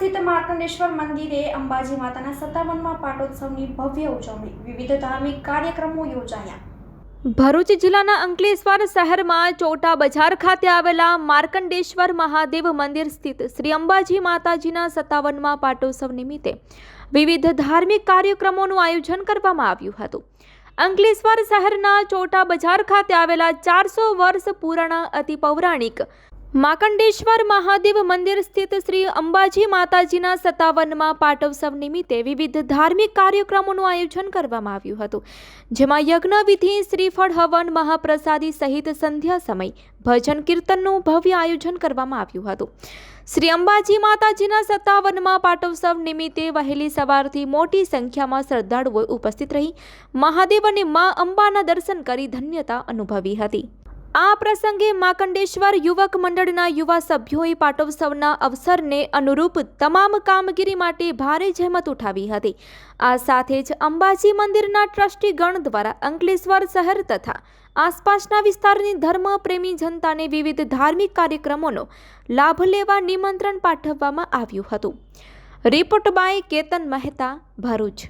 માર્કંડેશ્વર મંદિરે અંબાજી માતાના સત્તાવનમાં પાટોત્સવની ભવ્ય ઉજવણી. વિવિધ ધાર્મિક કાર્યક્રમો યોજાયા. ભરૂચ જિલ્લાના અંકલેશ્વર શહેરમાં ચોટા બજાર ખાતે આવેલા માર્કંડેશ્વર મહાદેવ મંદિર સ્થિત શ્રી અંબાજી માતાજીના સત્તાવનમાં પાટોત્સવ નિમિત્તે વિવિધ ધાર્મિક કાર્યક્રમોનું આયોજન કરવામાં આવ્યું હતું. અંકલેશ્વર શહેરના ચોટા બજાર ખાતે આવેલા ચારસો વર્ષ પુરાણા અતિ પૌરાણિક માકંડેશ્વર મહાદેવ મંદિર સ્થિત શ્રી અંબાજી માતાજીના સત્તાવનમાં પાટોત્સવ નિમિત્તે વિવિધ ધાર્મિક કાર્યક્રમોનું આયોજન કરવામાં આવ્યું હતું. જેમાં યજ્ઞવિધિ, શ્રીફળ હવન, મહાપ્રસાદી સહિત સંધ્યા સમય ભજન કીર્તનનું ભવ્ય આયોજન કરવામાં આવ્યું હતું. શ્રી અંબાજી માતાજીના સત્તાવનમાં પાટોત્સવ નિમિત્તે વહેલી સવારથી મોટી સંખ્યામાં શ્રદ્ધાળુઓ ઉપસ્થિત રહી મહાદેવ અને મા અંબાના દર્શન કરી ધન્યતા અનુભવી હતી. આ પ્રસંગે માકંડેશ્વર યુવક મંડળના યુવા સભ્યોએ પાટોત્સવના અવસરને અનુરૂપ તમામ કામગીરી માટે ભારે જહેમત ઉઠાવી હતી. આ સાથે જ અંબાજી મંદિરના ટ્રસ્ટીગણ દ્વારા અંકલેશ્વર શહેર તથા આસપાસના વિસ્તારની ધર્મપ્રેમી જનતાને વિવિધ ધાર્મિક કાર્યક્રમોનો લાભ લેવા નિમંત્રણ પાઠવવામાં આવ્યું હતું. Report by Ketan Mehta, Bharuch.